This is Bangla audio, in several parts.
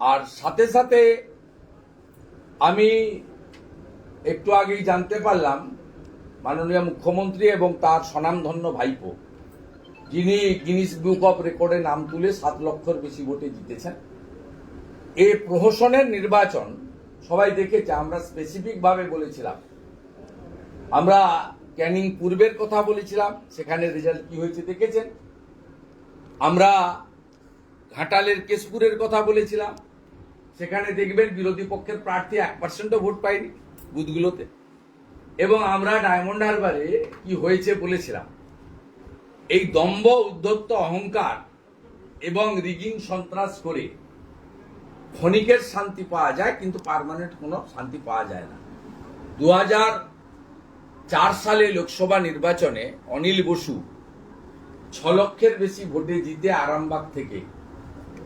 আর সাথে সাথে আমি একটু আগেই জানতে পারলাম মাননীয় মুখ্যমন্ত্রী এবং তার স্বনামধন্য ভাইপো, যিনি গিনিস বুক অফ রেকর্ডে নাম তুলে সাত লক্ষর বেশি ভোটে জিতেছেন। এ প্রহসনের নির্বাচন সবাই দেখেছে, আমরা স্পেসিফিক ভাবে বলেছিলাম। আমরা ক্যানিং পূর্বের কথা বলেছিলাম, সেখানে রেজাল্ট কি হয়েছে দেখেছেন? আমরা ঘাটালের কেশপুরের কথা বলেছিলাম। সেখানে দেখবেন বিরোধী পক্ষের প্রার্থী এক পার্সেন্টও ভোট পায়নি বুথগুলোতে। এবং আমরা ডায়মন্ড হারবারে কি হয়েছে বলেছিলাম। এই দম্ভ, উদ্ধত্ত অহংকার এবং রিগিং সন্ত্রাস করে ক্ষণিকের শান্তি পাওয়া যায়, কিন্তু পার্মানেন্ট কোনো শান্তি পাওয়া যায় না। দু চার সালে লোকসভা নির্বাচনে অনিল বসু ছ লক্ষের বেশি ভোটে জিতে আরামবাগ থেকে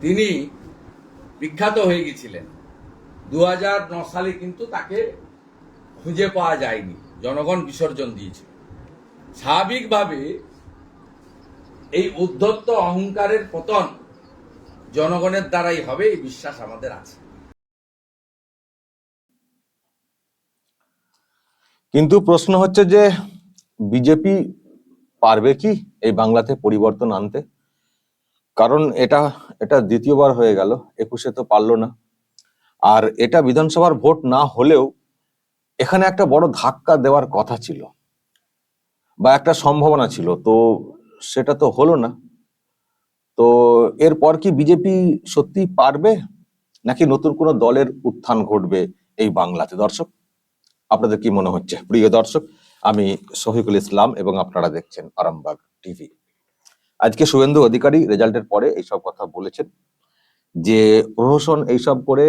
তিনি বিখ্যাত হয়ে গেছিলেন। দু হাজার ন সালে কিন্তু তাকে খুঁজে পাওয়া যায়নি। জনগণ বিসর্জন দিয়েছিল। স্বাভাবিকভাবে এই উদ্ধত্ত অহংকারের পতন জনগণের দ্বারাই হবে, এই বিশ্বাস আমাদের আছে। কিন্তু প্রশ্ন হচ্ছে যে, বিজেপি পারবে কি এই বাংলাতে পরিবর্তন আনতে? কারণ এটা এটা দ্বিতীয়বার হয়ে গেল, একুশে তো পারল না। আর এটা বিধানসভার ভোট না হলেও এখানে একটা বড় ধাক্কা দেওয়ার কথা ছিল, বা একটা সম্ভাবনা ছিল। তো সেটা তো হলো না। তো এরপর কি বিজেপি সত্যি পারবে, নাকি নতুন কোনো দলের উত্থান ঘটবে এই বাংলাতে? দর্শক, আপনাদের কি মনে হচ্ছে? প্রিয় দর্শক, আমি শহীদুল ইসলাম এবং আপনারা দেখছেন আরামবাগ টিভি। আজকে শুভেন্দু অধিকারী রেজাল্টের পরে এইসব কথা বলেছেন যে প্রহসন এইসব করে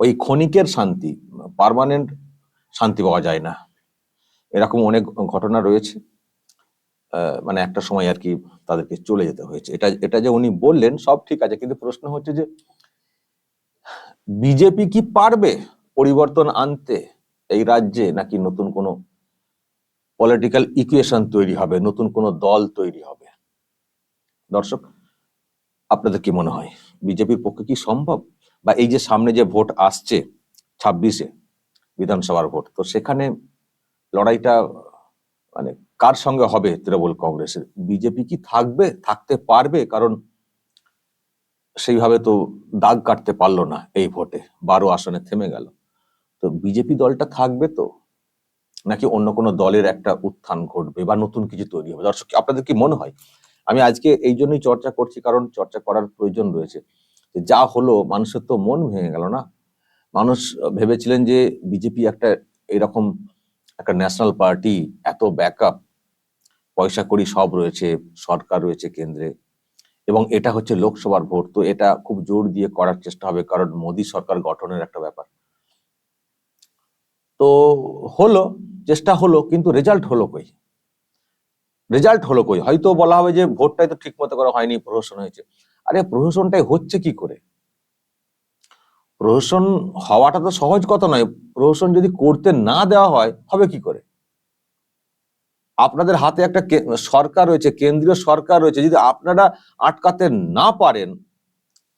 ওই ক্ষণিকের শান্তি পার্মানেন্ট শান্তি পাওয়া যায় না। এরকম অনেক ঘটনা রয়েছে। মানে একটা সময় আর কি তাদেরকে চলে যেতে হয়েছে। এটা এটা যে উনি বললেন সব ঠিক আছে, কিন্তু প্রশ্ন হচ্ছে যে বিজেপি কি পারবে পরিবর্তন আনতে এই রাজ্যে নাকি নতুন কোনো পলিটিক্যাল ইকুয়েশন তৈরি হবে, নতুন কোনো দল তৈরি হবে। দর্শক, আপনাদের কি মনে হয়, বিজেপির পক্ষে কি সম্ভব? বা এই যে সামনে যে ভোট আসছে, ছাব্বিশে বিধানসভার ভোট, তো সেখানে লড়াইটা মানে কার সঙ্গে হবে তৃণমূল কংগ্রেসের? বিজেপি কি থাকবে, থাকতে পারবে? কারণ সেইভাবে তো দাগ কাটতে পারল না এই ভোটে, বারো আসনে থেমে গেল। তো বিজেপি দলটা থাকবে তো? নাকি অন্য কোনো দলের একটা উত্থান ঘটবে বা নতুন কিছু তৈরি হবে? দর্শক আপনাদের কি মনে হয়? আমি আজকে এই জন্যই চর্চা করছি, কারণ চর্চা করার প্রয়োজন রয়েছে যা হলো, মানুষের তো মন ভেঙে গেল না? মানুষ ভেবেছিলেন যে বিজেপি একটা এরকম একটা ন্যাশনাল পার্টি, এত ব্যাকআপ, পয়সা করি সব রয়েছে, সরকার রয়েছে কেন্দ্রে, এবং এটা হচ্ছে লোকসভার ভোট, তো এটা খুব জোর দিয়ে করার চেষ্টা হবে, কারণ মোদী সরকার গঠনের একটা ব্যাপার। তো হলো চেষ্টা হলো, কিন্তু রেজাল্ট হলো কই? রেজাল্ট হলো কই? হয়তো বলা হবে যে ভোটটাই তো ঠিক মতো করা হয়নি, প্রহসন হয়েছে। আরে, প্রহসনটাই হচ্ছে কি করে? প্রহসন হওয়াটা তো সহজ কথা নয়। প্রহসন যদি করতে না দেওয়া হয়, হবে কি করে? আপনাদের হাতে একটা সরকার রয়েছে, কেন্দ্রীয় সরকার রয়েছে, যদি আপনারা আটকাতে না পারেন,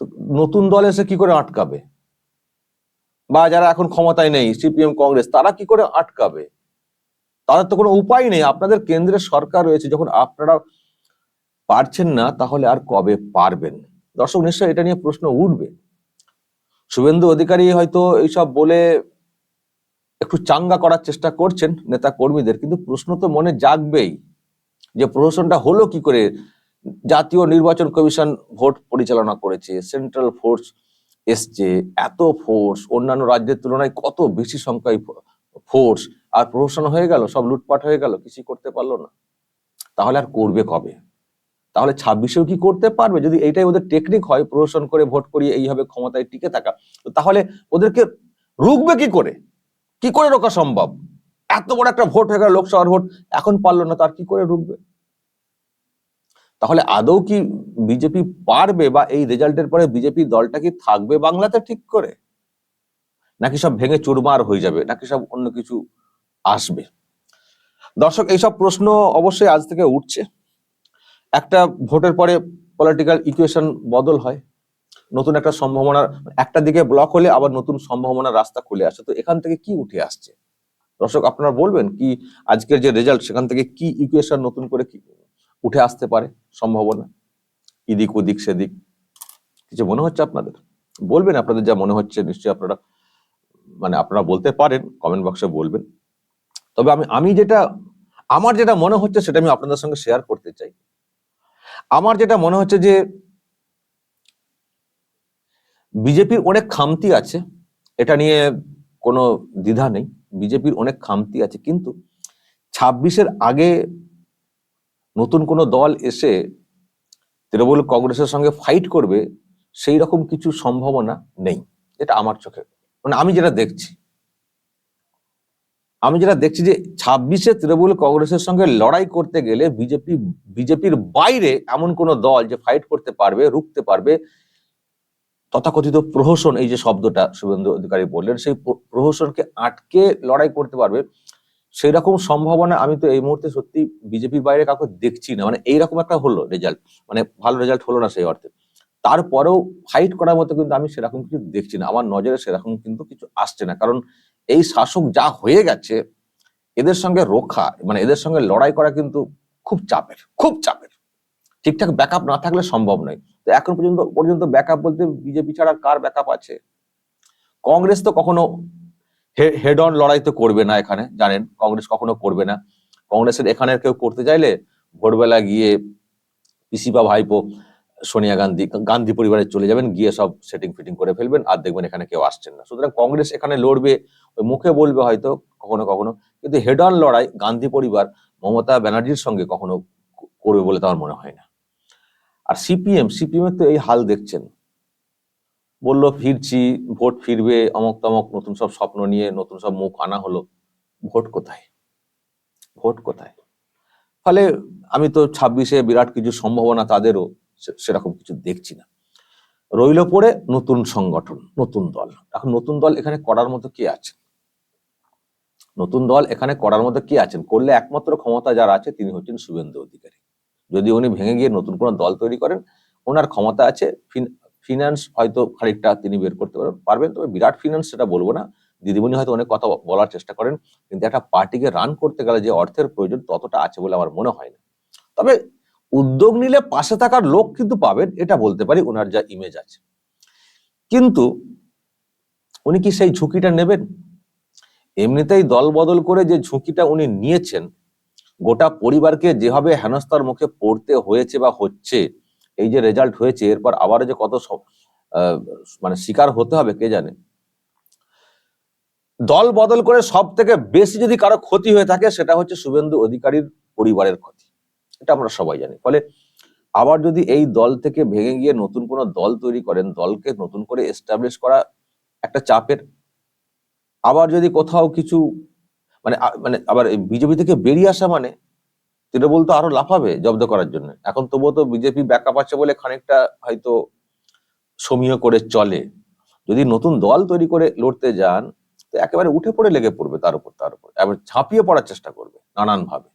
তো নতুন দল এসে কি করে আটকাবে? বা যারা এখন ক্ষমতায় নেই, সিপিএম, কংগ্রেস, তারা কি করে আটকাবে? তাদের তো কোনো উপায় নেই। আপনাদের কেন্দ্রের সরকার রয়েছে, যখন আপনারা পারছেন না, তাহলে আর কবে পারবেন? দর্শক নিশ্চয় এটা নিয়ে প্রশ্ন উঠবে। শুভেন্দু অধিকারী হয়তো এইসব বলে একটু চাঙ্গা করার চেষ্টা করছেন নেতা কর্মীদের, কিন্তু প্রশ্ন তো মনে জাগবেই যে প্রশাসনটা হলো কি করে। জাতীয় নির্বাচন কমিশন ভোট পরিচালনা করেছে, সেন্ট্রাল ফোর্স এসছে, এত ফোর্স, অন্যান্য রাজ্যের তুলনায় কত বেশি সংখ্যায় ফোর্স আর প্রহসন হয়ে গেল, সব লুটপাট হয়ে গেল, কিছুই করতে পারল না। তাহলে আর করবে কবে? তাহলে ছাব্বিশেও কি করতে পারবে? যদি এইটাই ওদের টেকনিক হয়, প্রহসন করে, ভোট করিয়ে এইভাবে ক্ষমতায় টিকে থাকা, তো তাহলে ওদেরকে রুখবে কি করে? কি করে রোকা সম্ভব? এত বড় একটা ভোট হয়ে গেল, লোকসভার ভোট, এখন পারল না তার কি করে রুখবে? তাহলে আদৌ কি বিজেপি পারবে বা এই রেজাল্টের পরে বিজেপি দলটা কি থাকবে বাংলাতে ঠিক করে? নাকি সব ভেঙে চুরমার হয়ে যাবে? নাকি সব অন্য কিছু আসবে। দর্শক, এইসব প্রশ্ন অবশ্যই আজ থেকে উঠছে। একটা ভোটের পরে পলিটিক্যাল ইকুয়েশন বদল হয়। নতুন একটা সম্ভাবনা, একটা দিকে ব্লক হলে আবার নতুন সম্ভাবনার রাস্তা খুলে আসে। তো এখান থেকে কি উঠে আসছে? দর্শক, আপনারা বলবেন কি আজকের যে রেজাল্ট সেখান থেকে কি ইকুয়েশন নতুন করে কি উঠে আসতে পারে সম্ভাবনা? এদিক ওদিক, সেদিক। কিছু মনে হচ্ছে আপনাদের? বলবেন আপনাদের যা মনে হচ্ছে, নিশ্চয়ই আপনারা মানে আপনারা বলতে পারেন কমেন্ট বক্সে বলবেন। তবে আমি আমি যেটা, আমার যেটা মনে হচ্ছে সেটা আমি আপনাদের সঙ্গে শেয়ার করতে চাই। আমার যেটা মনে হচ্ছে যে, বিজেপির অনেক খামতি আছে, এটা নিয়ে কোনো দ্বিধা নেই। বিজেপির অনেক খামতি আছে, কিন্তু ছাব্বিশের আগে নতুন কোনো দল এসে তৃণমূল কংগ্রেসের সঙ্গে ফাইট করবে, সেই রকম কিছু সম্ভাবনা নেই। এটা আমার চোখে মানে আমি যেটা দেখছি। আমি যেটা দেখছি যে ছাব্বিশে তৃণমূল কংগ্রেসের সঙ্গে লড়াই করতে গেলে বিজেপি, বিজেপির বাইরে এমন কোন দল যে ফাইট করতে পারবে, রুখতে পারবে, তথাকথিত প্রহসন, এই যে শব্দটা শুভেন্দু অধিকারী বললেন, সেই প্রহসনকে আটকে লড়াই করতে পারবে। সেই রকম সম্ভাবনা আমি তো এই মুহূর্তে সত্যি বিজেপির বাইরে কাউকে দেখছি না। মানে এইরকম একটা হলো রেজাল্ট মানে ভালো রেজাল্ট হলো না সেই অর্থে। তারপরেও ফাইট করার মতো কিন্তু আমি সেরকম কিছু দেখছি না। আমার নজরে সেরকম কিন্তু কিছু আসছে না। কারণ এই শাসক যা হয়ে গেছে, এদের সঙ্গে রক্ষা মানে এদের সঙ্গে লড়াই করা কিন্তু খুব চাপের খুব চাপের। ঠিকঠাক ব্যাকআপ না থাকলে সম্ভব নয়। তো এখন পর্যন্ত পর্যন্ত ব্যাকআপ বলতে বিজেপি ছাড়া কার ব্যাকআপ আছে? কংগ্রেস তো কখনো হেড অন লড়াই তো করবে না এখানে, জানেন? কংগ্রেস কখনো করবে না। কংগ্রেসের এখানে কেউ করতে চাইলে ভোরবেলা গিয়ে পিসি বা ভাইপো সোনিয়া গান্ধী গান্ধী পরিবারে চলে যাবেন, গিয়ে সব সেটিং ফিটিং করে ফেলবেন, আর দেখবেন এখানে কেউ আসছেন না। সুতরাং কংগ্রেস এখানে লড়বে, ওই মুখে বলবে হয়তো কখনো কখনো, কিন্তু হেড অন লড়াই গান্ধী পরিবার, মমতা ব্যানার্জির সঙ্গে কখনো করবে বলে তো আমার মনে হয় না। আর সিপিএম সিপিএমের তো এই হাল দেখছেন। বলল, ফিরছি, ভোট ফিরবে, অমক তমক, নতুন সব স্বপ্ন নিয়ে নতুন সব মুখ আনা হলো। ভোট কোথায়? ভোট কোথায়? ফলে আমি তো ছাব্বিশে বিরাট কিছু সম্ভাবনা তাদেরও সেরকম কিছু দেখছি না। রইল পরে নতুন সংগঠন, নতুন দল। এখন নতুন দল এখানে করার মতো কে আছে? নতুন দল এখানে করার মতো কে আছেন? করলে একমাত্র ক্ষমতা যারা আছে তিনি হচ্ছেন শুভেন্দু অধিকারী। যদি উনি ভেঙে গিয়ে নতুন কোনো দল তৈরি করেন, ওনার ক্ষমতা আছে ফিনান্স হয়তো খানিকটা তিনি বের করতে পারবেন পারবেন, তবে বিরাট ফিনান্স সেটা বলব না। দিদিমণি হয়তো অনেক কথা বলার চেষ্টা করেন, কিন্তু একটা পার্টিকে রান করতে গেলে যে অর্থের প্রয়োজন ততটা আছে বলে আমার মনে হয় না। তবে উদ্যোগ নিলে পাশে থাকার লোক কিন্তু পাবেন, এটা বলতে পারি ওনার যা ইমেজ আছে। কিন্তু উনি কি সেই ঝুঁকিটা নেবেন? এমনিতেই দল বদল করে যে ঝুঁকিটা উনি নিয়েছেন, গোটা পরিবারকে যেভাবে হেনস্থার মুখে পড়তে হয়েছে বা হচ্ছে, এই যে রেজাল্ট হয়েছে, এরপর আবারও যে কত মানে শিকার হতে হবে, কে জানে? দল বদল করে সব থেকে বেশি যদি কারও ক্ষতি হয়ে থাকে, সেটা হচ্ছে শুভেন্দু অধিকারীর পরিবারের ক্ষতি। এটা আমরা সবাই জানি। ফলে আবার যদি এই দল থেকে ভেঙে গিয়ে নতুন কোনো দল তৈরি করেন, দলকে নতুন করে এস্টাবলিশ করা একটা চাপের, আবার যদি কোথাও কিছু মানে মানে আবার বিজেপি থেকে বেরিয়ে আসা মানে তৃণমূল তো আরও লাফাবে জব্দ করার জন্য। এখন তবুও তো বিজেপি ব্যাকআপ আছে বলে খানিকটা হয়তো সমীহ করে চলে। যদি নতুন দল তৈরি করে লড়তে যান, তো একেবারে উঠে পড়ে লেগে পড়বে তার উপর তার উপর। এবার ঝাঁপিয়ে পড়ার চেষ্টা করবে নানান ভাবে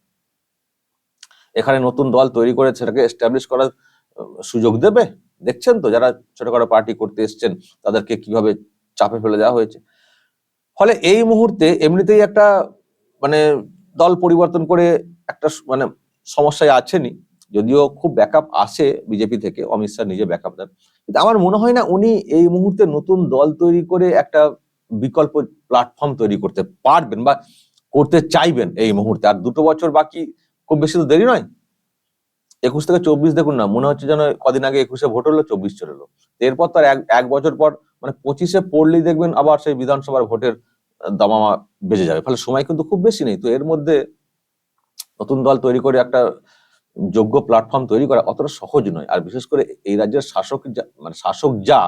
এখানে নতুন দল তৈরি করে সেটাকে এস্টাবলিশ করার সুযোগ দেবে? দেখছেন তো যারা ছোটখাটো পার্টি করতে এসছেন, তাদেরকে কীভাবে চাপে ফেলে দেওয়া হয়েছে? ফলে এই মুহূর্তে এমনিতেই একটা মানে দল পরিবর্তন করে একটা মানে সমস্যায় আছেনই। যদিও খুব ব্যাকআপ আসে বিজেপি থেকে, অমিত শাহ নিজে ব্যাকআপ দেন। কিন্তু আমার মনে হয় না উনি এই মুহূর্তে নতুন দল তৈরি করে একটা বিকল্প প্ল্যাটফর্ম তৈরি করতে পারবেন বা করতে চাইবেন এই মুহূর্তে। আর দুটো বছর বাকি খুব বেশি তো দেরি নয়। একুশ থেকে চব্বিশ দেখুন না, মনে হচ্ছে যেন কদিন আগে একুশে ভোট হলো, চব্বিশ চলে এলো। এরপর তার এক এক বছর পর মানে পঁচিশে পড়লেই দেখবেন আবার সেই বিধানসভার ভোটের দামামা বেজে যাবে। ফলে সময় কিন্তু খুব বেশি নেই। তো এর মধ্যে নতুন দল তৈরি করে একটা যোগ্য প্ল্যাটফর্ম তৈরি করা অতটা সহজ নয়। আর বিশেষ করে এই রাজ্যের শাসক মানে শাসক যা,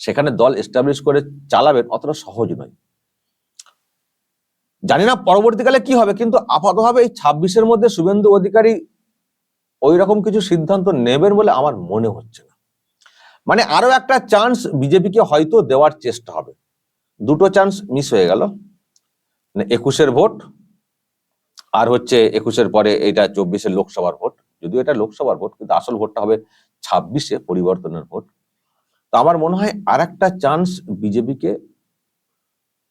সেখানে দল এস্টাবলিশ করে চালাবেন অতটা সহজ নয়। জানি না পরবর্তীকালে কি হবে, কিন্তু আপাতভাবে এই ছাব্বিশের মধ্যে শুভেন্দু অধিকারী ওই রকম কিছু সিদ্ধান্ত নেবেন বলে আমার মনে হচ্ছে না। মানে আরও একটা চান্স বিজেপিকে হয়তো দেওয়ার চেষ্টা হবে। দুটো চান্স মিস হয়ে গেল। মানে একুশের ভোট আর হচ্ছে একুশের পরে এটা চব্বিশের লোকসভার ভোট। যদিও এটা লোকসভার ভোট, কিন্তু আসল ভোটটা হবে ছাব্বিশে পরিবর্তনের ভোট। তো আমার মনে হয় আর একটা চান্স বিজেপিকে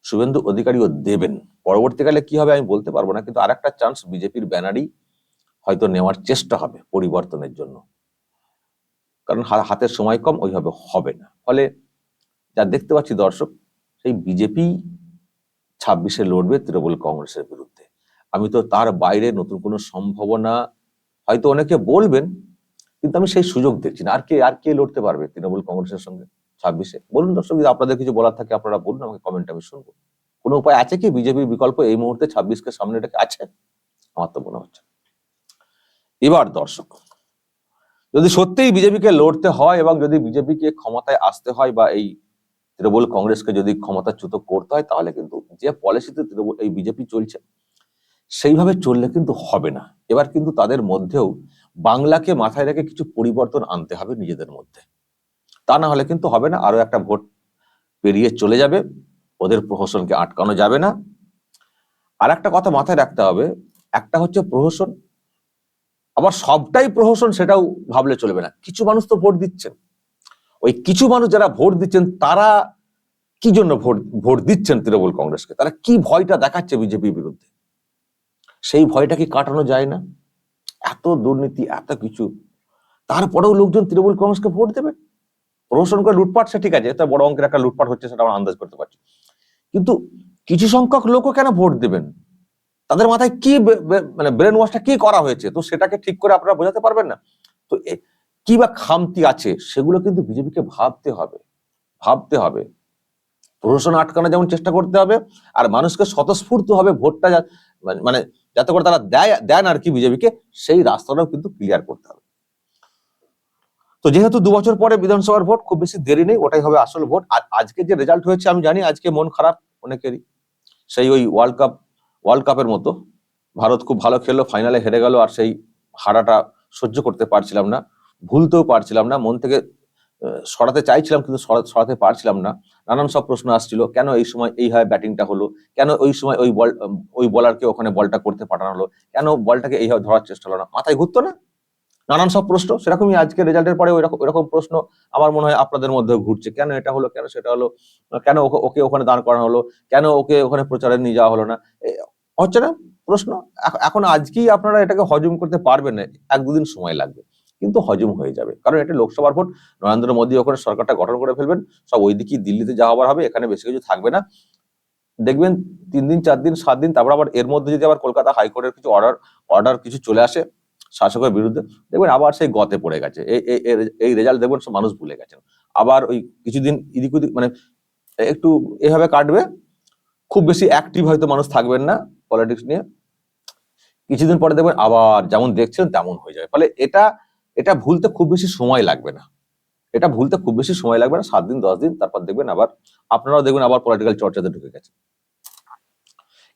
শুভেন্দু অধিকারীও দেবেন। পরবর্তীকালে কি হবে আমি বলতে পারব না, কিন্তু আর একটা চান্স বিজেপির ব্যানারই হয়তো নেওয়ার চেষ্টা হবে পরিবর্তনের জন্য। কারণ হাতের সময় কম, ওইভাবে হবে না। ফলে যা দেখতে পাচ্ছি দর্শক, সেই বিজেপি ছাব্বিশে লড়বে তৃণমূল কংগ্রেসের বিরুদ্ধে। আমি তো তার বাইরে নতুন কোনো সম্ভাবনা হয়তো অনেকে বলবেন, কিন্তু আমি সেই সুযোগ দেখছি না। আর কে আর কে লড়তে পারবে তৃণমূল কংগ্রেসের সঙ্গে ছাব্বিশে? বলুন দর্শক, যদি আপনাদের কিছু বলার থাকে আপনারা বলুন, আমাকে কমেন্ট আমি শুনব। কোনো উপায় আছে কি? বিজেপির বিকল্প এই মুহূর্তে ছাব্বিশকে সামনে রেখে আছে? আমার তো মনে হচ্ছে এবার দর্শক, যদি সত্যিই বিজেপিকে লড়তে হয় এবং যদি বিজেপিকে ক্ষমতায় আসতে হয় বা এই তৃণমূল কংগ্রেসকে যদি ক্ষমতাচ্যুত করতে হয়, তাহলে কিন্তু যে পলিসিতে তৃণমূল এই বিজেপি চলছে, সেইভাবে চললে কিন্তু হবে না। এবার কিন্তু তাদের মধ্যেও বাংলাকে মাথায় রেখে কিছু পরিবর্তন আনতে হবে নিজেদের মধ্যে। তা না হলে কিন্তু হবে না। আরও একটা ভোট পেরিয়ে চলে যাবে। ওদের প্রহসনকে আটকানো যাবে না। আর একটা কথা মাথায় রাখতে হবে, একটা হচ্ছে প্রহসন। আবার সবটাই প্রহসন সেটাও ভাবলে চলবে না। কিছু মানুষ তো ভোট দিচ্ছেন। ওই কিছু মানুষ যারা ভোট দিচ্ছেন, তারা কি জন্য ভোট ভোট দিচ্ছেন তৃণমূল কংগ্রেসকে? তারা কি ভয়টা দেখাচ্ছে বিজেপির বিরুদ্ধে? সেই ভয়টা কি কাটানো যায় না? এত দুর্নীতি, এত কিছু। তারপরেও লোকজন তৃণমূল কংগ্রেসকে ভোট দেবে? প্রহসন করে লুটপাট, সে ঠিক আছে এটা বড় অঙ্কের একটা লুটপাট হচ্ছে, সেটা আমরা আন্দাজ করতে পারছি। কিন্তু কিছু সংখ্যক লোকও কেন ভোট দেবেন? তাদের মাথায় কি মানে ব্রেন ওয়াশটা কি করা হয়েছে? তো সেটাকে ঠিক করে আপনারা বোঝাতে পারবেন না? তো কি বা খামতি আছে? সেগুলো কিন্তু বিজেপিকে ভাবতে হবে ভাবতে হবে। প্রশাসন আটকানো যেমন চেষ্টা করতে হবে, আর মানুষকে স্বতঃস্ফূর্ত হবে ভোটটা মানে- মানে যাতে করে তারা দেয়, দেন আর কি বিজেপিকে, সেই রাস্তাটাও কিন্তু ক্লিয়ার করতে হবে। তো যেহেতু দু বছর পরে বিধানসভার ভোট, খুব বেশি দেরি নেই, ওটাই হবে আসল ভোট। আর আজকে যে রেজাল্ট হয়েছে, আমি জানি আজকে মন খারাপ অনেকেরই। সেই ওই ওয়ার্ল্ড কাপ ওয়ার্ল্ড কাপের মতো। ভারত খুব ভালো খেললো ফাইনালে হেরে গেল, আর সেই হারাটা সহ্য করতে পারছিলাম না। ভুলতেও পারছিলাম না, মন থেকে সরাতে চাইছিলাম, কিন্তু সরা- সরাতে পারছিলাম না। নানান সব প্রশ্ন আসছিল, কেন এই সময় এইভাবে ব্যাটিংটা হলো? কেন ওই সময় ওই বল, ওই বলারকে ওখানে বলটা করতে পাঠানো হলো? কেন বলটাকে এইভাবে ধরার চেষ্টা হলো না? মাথায় ঘুরতো না? নানান সব প্রশ্ন, সেরকমই আজকে রেজাল্টের পরে ওইরকম এরকম প্রশ্ন আমার মনে হয় আপনাদের মধ্যে ঘুরছে। কেন এটা হলো, কেন সেটা হলো, কেন ওকে- ওখানে দাঁড় করানো হলো, কেন ওকে ওখানে প্রচারে নিয়ে যাওয়া হলো না? হচ্ছে না, প্রশ্ন, এখ- এখন আজকেই আপনারা এটাকে হজম করতে পারবেন না, এক দুদিন সময় লাগবে, কিন্তু হজম হয়ে যাবে। কারণ এটা লোকসভার ভোট, নরেন্দ্র মোদী ওখানে সরকারটা গঠন করে ফেলবেন, সব ওইদিকেই দিল্লিতে যাওয়া হবে, এখানে বেশি কিছু থাকবে না। দেখবেন তিন দিন, চার দিন, সাত দিন, তারপর আবার এর মধ্যে যদি আবার কলকাতা হাইকোর্টের কিছু অর্ডার অর্ডার কিছু চলে আসে শাসকের বিরুদ্ধে, দেখবেন আবার সেই গতে পড়ে গেছে। এই এই- রেজাল্ট দেখবেন সব মানুষ ভুলে গেছেন। আবার ওই কিছুদিন এদিক ওদিক মানে একটু এভাবে কাটবে, খুব বেশি অ্যাক্টিভ হয়তো মানুষ থাকবেন না পলিটিক্স নিয়ে। কিছুদিন পরে দেখবেন আবার যেমন দেখছেন তেমন হয়ে যাবে। ফলে এটা এটা ভুলতে খুব বেশি সময় লাগবে না। এটা ভুলতে খুব বেশি সময় লাগবে না। সাত দিন, দশ দিন, তারপর দেখবেন আবার, আপনারাও দেখবেন আবার পলিটিক্যাল চর্চাতে ঢুকে গেছে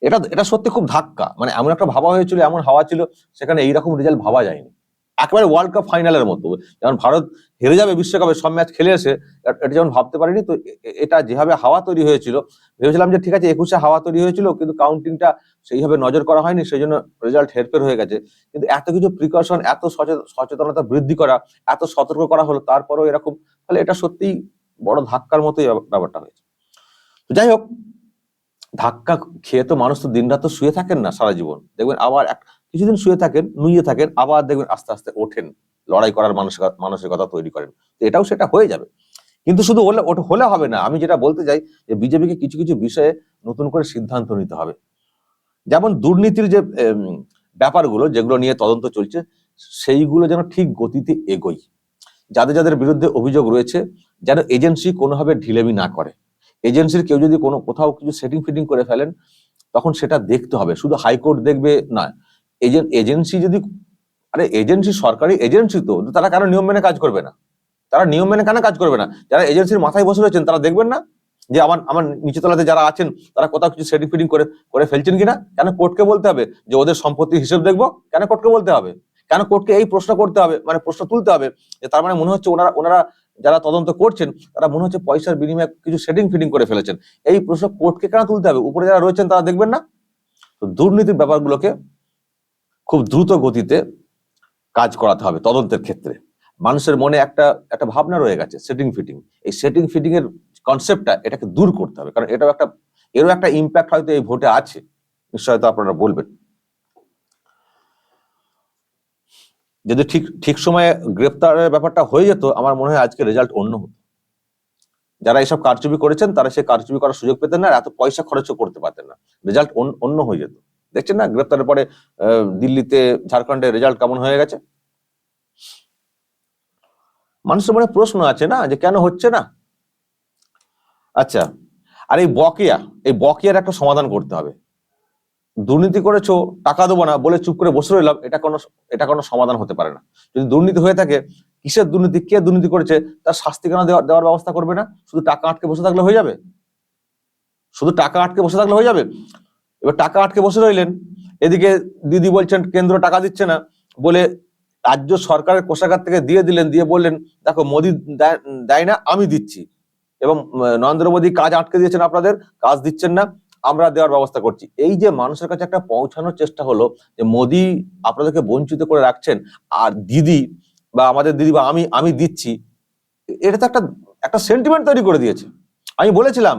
এটা এটা সত্যি খুব ধাক্কা। মানে এমন একটা ভাবা হয়েছিল, এমন হাওয়া ছিল, সেখানে এইরকম রেজাল্ট ভাবা যায়নি। একেবারে ওয়ার্ল্ড কাপ ফাইনালের মতো। যেমন ভারত হেরে যাবে বিশ্বকাপে, সব ম্যাচ খেলে এসে এটা যেমন ভাবতে পারিনি, তো এটা যেভাবে হাওয়া তৈরি হয়েছিল, ভেবেছিলাম যে ঠিক আছে, একুশে হাওয়া তৈরি হয়েছিল, কিন্তু কাউন্টিংটা সেইভাবে নজর করা হয়নি সেই জন্য রেজাল্ট হেরফের হয়ে গেছে। কিন্তু এত কিছু প্রিকশন এত সচে- সচেতনতা বৃদ্ধি করা, এত সতর্ক করা হলো, তারপরেও এরকম, তাহলে এটা সত্যিই বড় ধাক্কার মতোই ব্যাপার- ব্যাপারটা হয়েছে। যাই হোক ধাক্কা খেয়ে তো মানুষ তো দিনরাত তো শুয়ে থাকেন না সারা জীবন। দেখবেন আবার এক, কিছুদিন শুয়ে থাকেন নুয়ে থাকেন, আবার দেখবেন আস্তে আস্তে ওঠেন। লড়াই করার মানসিকতা তৈরি করেন। তো এটাও সেটা হয়ে যাবে। কিন্তু শুধু হলে ওটা হলে হবে না। আমি যেটা বলতে চাই যে বিজেপিকে কিছু কিছু বিষয়ে নতুন করে সিদ্ধান্ত নিতে হবে। যেমন দুর্নীতির যে ব্যাপারগুলো, যেগুলো নিয়ে তদন্ত চলছে, সেইগুলো যেন ঠিক গতিতে এগোই যাদের যাদের বিরুদ্ধে অভিযোগ রয়েছে, যেন এজেন্সি কোনোভাবে ঢিলেমি না করে। এজেন্সির কেউ যদি কোনো কোথাও কিছু সেটিং ফিটিং করে ফেলেন, তখন সেটা দেখতে হবে। শুধু হাইকোর্ট দেখবে না এজেন্ট এজেন্সি যদি, আরে এজেন্সি সরকারি এজেন্সি তো, তারা কেন নিয়ম মেনে কাজ করবে না। তারা নিয়ম মেনে কেন কাজ করবে না? যারা এজেন্সির মাথায় বসে রয়েছেন, তারা দেখবেন না যে আমার আমার নিচে তলাতে যারা আছেন, তারা কোথাও কিছু সেটিং ফিটিং করে করে ফেলছেন কিনা? কেন কোর্টকে বলতে হবে যে ওদের সম্পত্তি হিসেব দেখব? কেন কোর্টকে বলতে হবে? কেন কোর্টকে এই প্রশ্ন করতে হবে? মানে প্রশ্ন তুলতে হবে যে তার মানে মনে হচ্ছে ওনারা ওনারা যারা তদন্ত করছেন, তারা মনে হচ্ছে পয়সার বিনিময়ে কিছু সেটিং ফিটিং করে ফেলেছেন। এই প্রশ্ন কোর্টকে কেন তুলতে হবে? উপরে যারা রয়েছেন, তারা দেখবেন না? তো দুর্নীতির ব্যাপারগুলোকে খুব দ্রুত গতিতে কাজ করাতে হবে তদন্তের ক্ষেত্রে। মানুষের মনে একটা একটা ভাবনা রয়ে গেছে সেটিং ফিটিং এই সেটিং ফিটিং এর কনসেপ্টটা এটাকে দূর করতে হবে। কারণ এটাও একটা, এরও একটা ইম্প্যাক্ট হয়তো এই ভোটে আছে। নিশ্চয় হয়তো আপনারা বলবেন। যদি ঠিক ঠিক সময়ে গ্রেপ্তারের ব্যাপারটা হয়ে যেত, আমার মনে হয় আজকে রেজাল্ট অন্য হতো। যারা এসব কারচুপি করেছেন, তারা সেই কারচুপি করার সুযোগ পেতেন না এত পয়সা খরচও করতে পারতেন না। রেজাল্ট অন্য হয়ে যেত। দেখছেন না, গ্রেপ্তারের পরে দিল্লিতে ঝাড়খণ্ডে রেজাল্ট কেমন হয়ে গেছে? মানুষের মনে প্রশ্ন আছে না, যে কেন হচ্ছে না? আচ্ছা আর এই বকেয়া, এই বকেয়ার একটা সমাধান করতে হবে। দুর্নীতি করেছ, টাকা দেবো না বলে চুপ করে বসে রইলাম, এটা কোনো এটা কোনো সমাধান হতে পারে না। যদি দুর্নীতি হয়ে থাকে, কিসের দুর্নীতি, কে দুর্নীতি করেছে, তার শাস্তি কেন দেওয়া- দেওয়ার ব্যবস্থা করবে না? শুধু টাকা আটকে বসে থাকলে হয়ে যাবে? শুধু টাকা আটকে বসে থাকলে হয়ে যাবে? এবার টাকা আটকে বসে রইলেন, এদিকে দিদি বলছেন, কেন্দ্র টাকা দিচ্ছে না বলে রাজ্য সরকারের কোষাগার থেকে দিয়ে দিলেন, দিয়ে বললেন, দেখো মোদি দেয় না, আমি দিচ্ছি। এবং নরেন্দ্র মোদী কাজ আটকে দিয়েছেন আপনাদের, কাজ দিচ্ছেন না। আমরা দেওয়ার ব্যবস্থা করছি। এই যে মানুষের কাছে একটা পৌঁছানোর চেষ্টা হলো যে মোদি আপনাদেরকে বঞ্চিত করে রাখছেন, আর দিদি বা আমাদের দিদি বা আমি আমি দিচ্ছি, এটা তো একটা একটা সেন্টিমেন্ট তৈরি করে দিয়েছে। আমি বলেছিলাম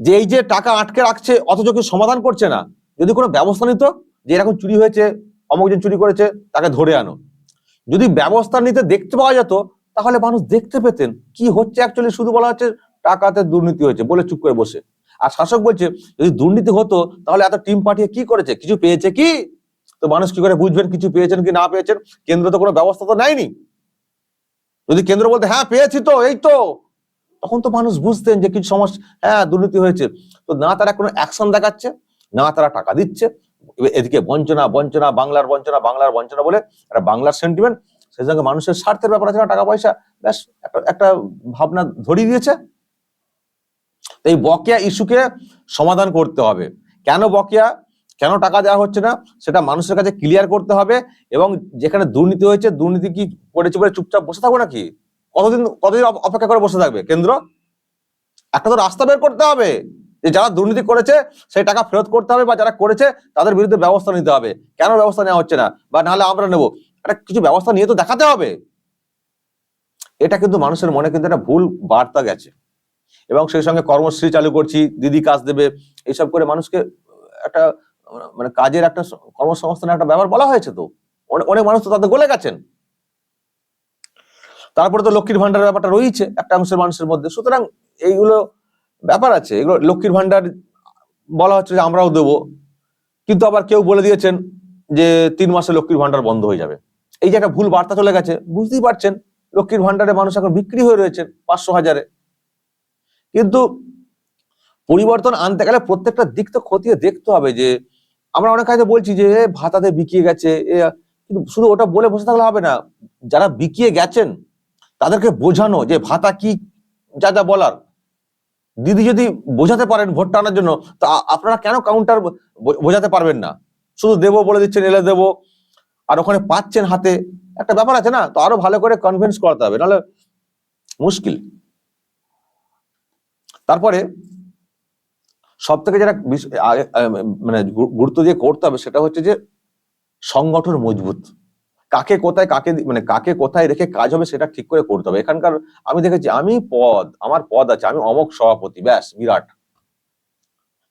যে এই যে টাকা আটকে রাখছে, অথচ কেউ সমাধান করছে না, যদি কোনো ব্যবস্থা নিত যে এরকম চুরি হয়েছে অমুকজন চুরি করেছে, তাকে ধরে আনো। যদি ব্যবস্থা নিতে দেখতে পাওয়া যেত, তাহলে মানুষ দেখতে পেতেন, কি হচ্ছে অ্যাকচুয়ালি শুধু বলা হচ্ছে টাকাতে দুর্নীতি হয়েছে, বলে চুপ করে বসে। আর শাসক বলছে, যদি দুর্নীতি হতো, তাহলে এত টিম পাঠিয়ে কি করেছে? কিছু পেয়েছে কি? তো মানুষ কি করে বুঝবেন কিছু পেয়েছেন কি না পেয়েছেন? কেন্দ্র তো কোনো ব্যবস্থা তো নেয়নি। যদি কেন্দ্র বলতে হ্যাঁ পেয়েছি তো, এই তো। তখন তো মানুষ বুঝতেন যে কিছু সমস্যা হ্যাঁ দুর্নীতি হয়েছে। তো না তারা কোনো অ্যাকশন দেখাচ্ছে, না তারা টাকা দিচ্ছে। এদিকে বঞ্চনা বঞ্চনা, বাংলার বঞ্চনা বাংলার বঞ্চনা বলে একটা বাংলার সেন্টিমেন্ট সেই সঙ্গে মানুষের স্বার্থের ব্যাপার আছে না টাকা পয়সা ব্যাস, একটা একটা ভাবনা ধরিয়ে দিয়েছে। তো এই বকেয়া ইস্যুকে সমাধান করতে হবে। কেন বকেয়া? কেন টাকা দেওয়া হচ্ছে না? সেটা মানুষের কাছে ক্লিয়ার করতে হবে এবং যেখানে দুর্নীতি হয়েছে, দুর্নীতি কি করেছে বলে চুপচাপ বসে থাকব নাকি? কতদিন কতদিন অপেক্ষা করে বসে থাকবে? কেন্দ্র? একটা তো রাস্তা বের করতে হবে যে যারা দুর্নীতি করেছে, সেই টাকা ফেরত করতে হবে বা যারা করেছে, তাদের বিরুদ্ধে ব্যবস্থা নিতে হবে। কেন ব্যবস্থা নেওয়া হচ্ছে না? বা নাহলে আমরা নেব। একটা কিছু ব্যবস্থা নিয়ে তো দেখাতে হবে। এটা কিন্তু মানুষের মনে কিন্তু একটা ভুল বার্তা গেছে। এবং সেই সঙ্গে কর্মশ্রী চালু করছি, দিদি কাজ দেবে এইসব করে মানুষকে একটা মানে কাজের একটা কর্মসংস্থানের একটা ব্যাপার বলা হয়েছে তো। অনেক মানুষ তো তাতে গলে গেছেন। তারপরে তো লক্ষ্মীর ভান্ডার ব্যাপারটা রয়েছে একটা অংশের মানুষের মধ্যে। সুতরাং এইগুলো ব্যাপার আছে, এগুলো লক্ষ্মীর ভান্ডার বলা হচ্ছে যে আমরাও দেবো। কিন্তু আবার কেউ বলে দিয়েছেন যে তিন মাসে লক্ষ্মীর ভান্ডার বন্ধ হয়ে যাবে। এই যে একটা ভুল বার্তা চলে গেছে, বুঝতেই পারছেন, লক্ষ্মীর ভান্ডারে মানুষ এখন বিক্রি হয়ে রয়েছে পাঁচশো হাজারে। কিন্তু পরিবর্তন আনতে গেলে প্রত্যেকটা দিক তো খতিয়ে দেখতে হবে যে, আমরা অনেক কাজে বলছি যে ভাতাতে বিকিয়ে গেছে কিন্তু শুধু ওটা বলে বসে থাকলে হবে না। যারা বিকিয়ে গেছেন, তাদেরকে বোঝানো যে, ভাতা কি, যা যা বলার। দিদি যদি বোঝাতে পারেন ভোটটা আনার জন্য, তা আপনারা কেন কাউন্টার বোঝাতে পারবেন না? শুধু দেবো বলে দিচ্ছেন, এলে দেবো। আর ওখানে পাচ্ছেন হাতে, একটা ব্যাপার আছে না, তো আরও ভালো করে কনভিন্স করাতে হবে, নাহলে মুশকিল। তারপরে সব থেকে যেটা মানে গুরুত্ব দিয়ে করতে হবে সেটা হচ্ছে যে সংগঠন মজবুত। কাকে কোথায় কাকে মানে কাকে কোথায় রেখে কাজ হবে সেটা ঠিক করে করতে হবে। এখানকার আমি দেখেছি, আমি পদ, আমার পদ আছে, আমি অমক সভাপতি, ব্যাস, বিরাট।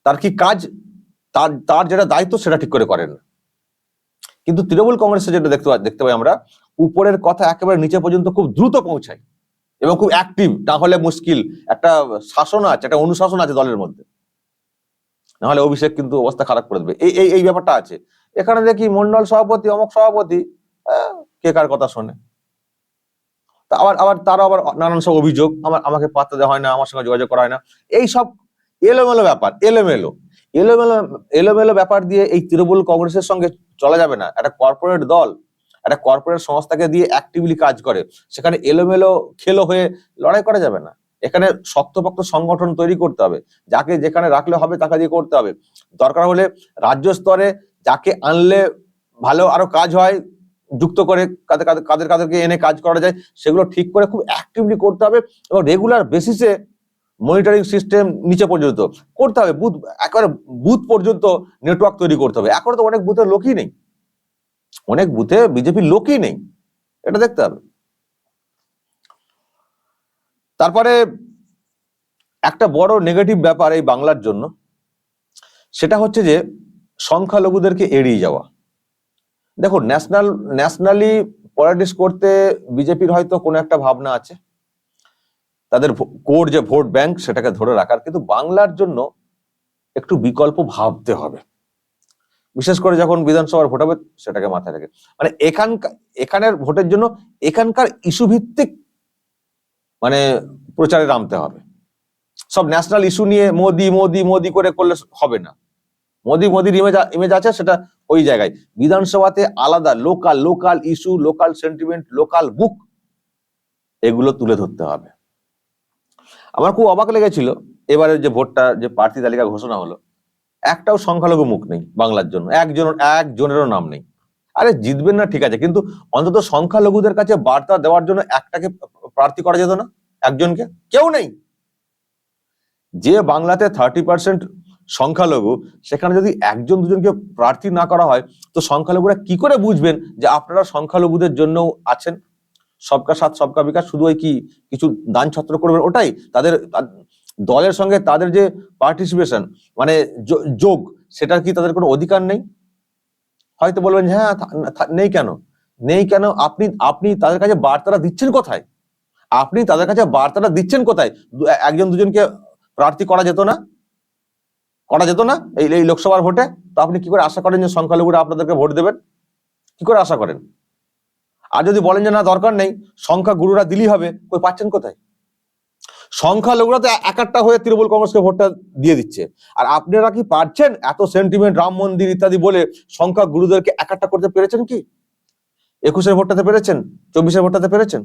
তার কি কাজ? তার তার যেটা দায়িত্ব সেটা ঠিক করে করেন। কিন্তু তৃণমূল কংগ্রেসে যেটা দেখতে দেখতে পাই আমরা, উপরের কথা একেবারে নিচে পর্যন্ত খুব দ্রুত পৌঁছায়। এবং খুব অ্যাক্টিভ না হলে মুশকিল। একটা শাসন আছে, একটা অনুশাসন আছে দলের মধ্যে। না হলে অভিষেক কিন্তু অবস্থা খারাপ করে দেবে। এই এই ব্যাপারটা আছে। এখানে দেখি মন্ডল সভাপতি, অমক সভাপতি কে কার কথা শোনে? আবার আবার তারও আবার নানান সব অভিযোগ। আমার, আমাকে পাত্তা দেওয়া হয় না, আমার সঙ্গে যোগাযোগ করা হয় না। এই সব এলোমেলো ব্যাপার, এলোমেলো। এলোমেলো এলোমেলো ব্যাপার দিয়ে এই তৃণমূল কংগ্রেসের সঙ্গে চলা যাবে না। একটা কর্পোরেট দল একটা কর্পোরেট সংস্থাকে দিয়ে অ্যাক্টিভলি কাজ করে। সেখানে এলোমেলো খেলো হয়ে লড়াই করা যাবে না। এখানে শক্তপোক্ত সংগঠন তৈরি করতে হবে। যাকে যেখানে রাখলে হবে তাকে দিয়ে করতে হবে। দরকার হলে রাজ্য স্তরে যাকে আনলে ভালো আরও কাজ হয়, যুক্ত করে কাদের কাদের- কাদের কাদেরকে এনে কাজ করা যায়, সেগুলো ঠিক করে খুব অ্যাক্টিভলি করতে হবে এবং রেগুলার বেসিসে মনিটরিং সিস্টেম নিচে পর্যন্ত করতে হবে। বুথ, একেবারে বুথ পর্যন্ত নেটওয়ার্ক তৈরি করতে হবে। এখন তো অনেক বুথের লোকই নেই। অনেক বুথে বিজেপির লোকই নেই। এটা দেখতে হবে। তারপরে একটা বড় নেগেটিভ ব্যাপার এই বাংলার জন্য, সেটা হচ্ছে যে সংখ্যালঘুদেরকে এড়িয়ে যাওয়া। দেখো ন্যাশনাল ন্যাশনালি পলিটিক্স করতে বিজেপির হয়তো কোনো একটা ভাবনা আছে। তাদের কোর যে ভোট ব্যাংক, সেটাকে ধরে রাখার। কিন্তু বাংলার জন্য একটু বিকল্প ভাবতে হবে। বিশেষ করে যখন বিধানসভার ভোট হবে, সেটাকে মাথায় রেখে। মানে এখানকার, এখানের ভোটের জন্য এখানকার ইস্যু ভিত্তিক মানে প্রচারে নামতে হবে। সব ন্যাশনাল ইস্যু নিয়ে মোদি মোদি মোদি করে করলে হবে না। মোদি, মোদির ইমেজ ইমেজ আছে, সেটা ওই জায়গায়। বিধানসভাতে আলাদা local local issue local sentiment local বুক এগুলো তুলে ধরতে হবে। আমার খুব অবাক লেগেছিল এবারে যে ভোটটা, যে প্রার্থী তালিকা ঘোষণা হলো। একটাও সংখ্যালঘু মুখ নেই বাংলার জন্য। একজন, একজনেরও নাম নেই। আরে জিতবেন না, ঠিক আছে, কিন্তু অন্তত সংখ্যালঘুদের কাছে বার্তা দেওয়ার জন্য একটাকে প্রার্থী করা যেত না, একজনকে? কেউ নেই। যে বাংলাতে থার্টি পার্সেন্ট সংখ্যালঘু, সেখানে যদি একজন, দুজনকে প্রার্থী না করা হয়, তো সংখ্যালঘুরা কি করে বুঝবেন যে আপনারা সংখ্যালঘুদের জন্যও আছেন? সবকা সাথ, সবকা বিকাশ, শুধু ওই কি কিছু দান ছত্র করবেন? ওটাই, তাদের দলের সঙ্গে তাদের যে পার্টিসিপেশন মানে যোগ, সেটার কি তাদের কোনো অধিকার নেই? হয়তো বলবেন হ্যাঁ নেই কেন? নেই কেন? আপনি আপনি তাদের কাছে বার্তাটা দিচ্ছেন কোথায়? আপনি তাদের কাছে বার্তাটা দিচ্ছেন কোথায়? একজন দুজনকে প্রার্থী করা যেত না? করা যেত না এই এই লোকসভার ভোটে? তো আপনি কি করে আশা করেন যে সংখ্যালঘুরা আপনাদেরকে ভোট দেবেন? কি করে আশা করেন? আর যদি বলেন যে, না, দরকার নেই সংখ্যা গুরুরা দিলেই হবে কই পাচ্ছেন কোথায়? সংখ্যালঘুরা তো এক একটা হয়ে তৃণমূল কংগ্রেসকে ভোটটা দিয়ে দিচ্ছে। আর আপনারা কি পারছেন? এত সেন্টিমেন্ট রাম মন্দির ইত্যাদি বলে সংখ্যা গুরুদেরকে এক একটা করতে পেরেছেন কি? একুশের ভোটটাতে পেরেছেন? চব্বিশের ভোটটাতে পেরেছেন?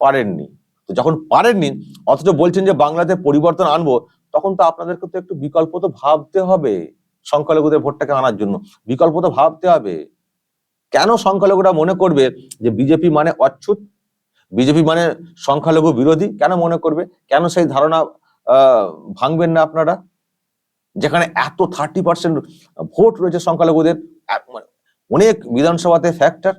পারেননি। তো যখন পারেননি, অথচ বলছেন যে বাংলাতে পরিবর্তন আনব, তখন তো আপনাদেরকে তো একটু বিকল্প তো ভাবতে হবে সংখ্যালঘুদের ভোটটাকে আনার জন্য। বিকল্প তো ভাবতে হবে। কেন সংখ্যালঘুরা মনে করবে যে বিজেপি মানে অচ্ছুত? বিজেপি মানে সংখ্যালঘু বিরোধী, কেন মনে করবে? কেন সেই ধারণা ভাঙবেন না আপনারা? যেখানে এত থার্টি পার্সেন্ট ভোট রয়েছে সংখ্যালঘুদের মানে অনেক বিধানসভাতে ফ্যাক্টর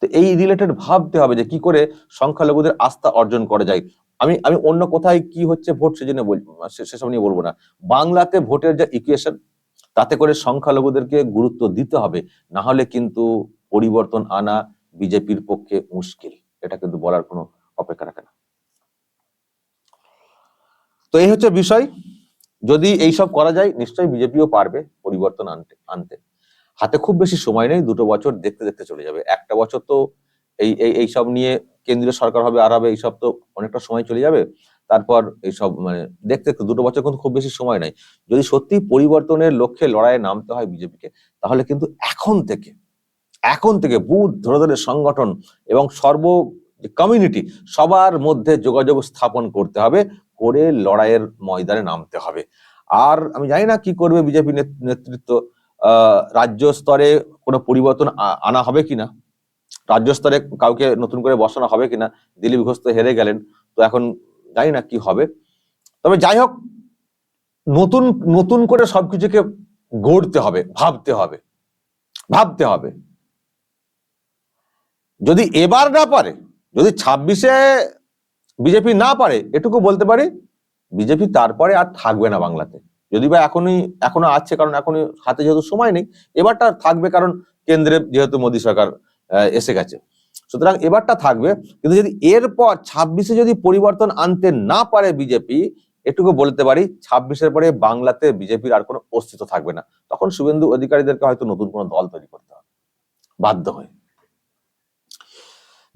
তো এই রিলেটেড ভাবতে হবে যে কি করে সংখ্যালঘুদের আস্থা অর্জন করা যায়। আমি আমি অন্য কোথায় কি হচ্ছে ভোট সেজন্য বলব সেসব নিয়ে বলব না। বাংলাতে ভোটের যে ইকুয়েশন তাতে করে সংখ্যালঘুদেরকে গুরুত্ব দিতে হবে। না হলে কিন্তু পরিবর্তন আনা বিজেপির পক্ষে মুশকিল। এটা কিন্তু বলার কোনো অপেক্ষা রাখে না। তো এই হচ্ছে বিষয়। যদি এইসব করা যায়, নিশ্চয়ই বিজেপিও পারবে পরিবর্তন আনতে আনতে। হাতে খুব বেশি সময় নেই, দুটো বছর দেখতে দেখতে চলে যাবে। একটা বছর তো এই এই এইসব নিয়ে কেন্দ্রীয় সরকার হবে, আর হবে এইসব তো অনেকটা সময় চলে যাবে। তারপর এইসব মানে দেখতে দেখতে দুটো বছর কিন্তু খুব বেশি সময় নাই। যদি সত্যি পরিবর্তনের লক্ষ্যে লড়াইয়ে নামতে হয় বিজেপিকে, তাহলে কিন্তু এখন থেকে এখন থেকে বুথ ধরে ধরে সংগঠন এবং সর্ব কমিউনিটি সবার মধ্যে যোগাযোগ স্থাপন করতে হবে, করে লড়াইয়ের ময়দানে নামতে হবে। আর আমি জানি না কি করবে বিজেপি নেতৃত্ব রাজ্য স্তরে কোনো পরিবর্তন আনা হবে কিনা? রাজ্য স্তরে কাউকে নতুন করে বসানো হবে কিনা? দিলীপ ঘোষ তো হেরে গেলেন, তো এখন জানি না কি হবে। তবে যাই হোক, নতুন নতুন করে সবকিছুকে গড়তে হবে, ভাবতে হবে ভাবতে হবে। যদি এবার না পারে, যদি ছাব্বিশে বিজেপি না পারে, এটুকু বলতে পারি, বিজেপি তারপরে আর থাকবে না বাংলাতে। যদি বা এখনই এখনও আছে, কারণ এখনই হাতে যেহেতু সময় নেই, এবারটা থাকবে কারণ কেন্দ্রে যেহেতু মোদী সরকার এসে গেছে। সুতরাং এবারটা থাকবে, কিন্তু যদি এরপর ছাব্বিশে যদি পরিবর্তন আনতে না পারে বিজেপি, এটুকু বলতে পারি, ছাব্বিশের পরে বাংলাতে বিজেপির আর কোনো অস্তিত্ব থাকবে না। তখন শুভেন্দু অধিকারীদেরকে হয়তো নতুন কোনো দল তৈরি করতে হবে। বাধ্য হয়ে।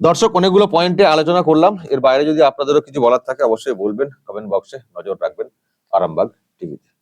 দর্শক, অনেকগুলো পয়েন্টে আলোচনা করলাম। এর বাইরে যদি আপনাদেরও কিছু বলার থাকে, অবশ্যই বলবেন। কমেন্ট বক্সে নজর রাখবেন। আরামবাগ টিভিতে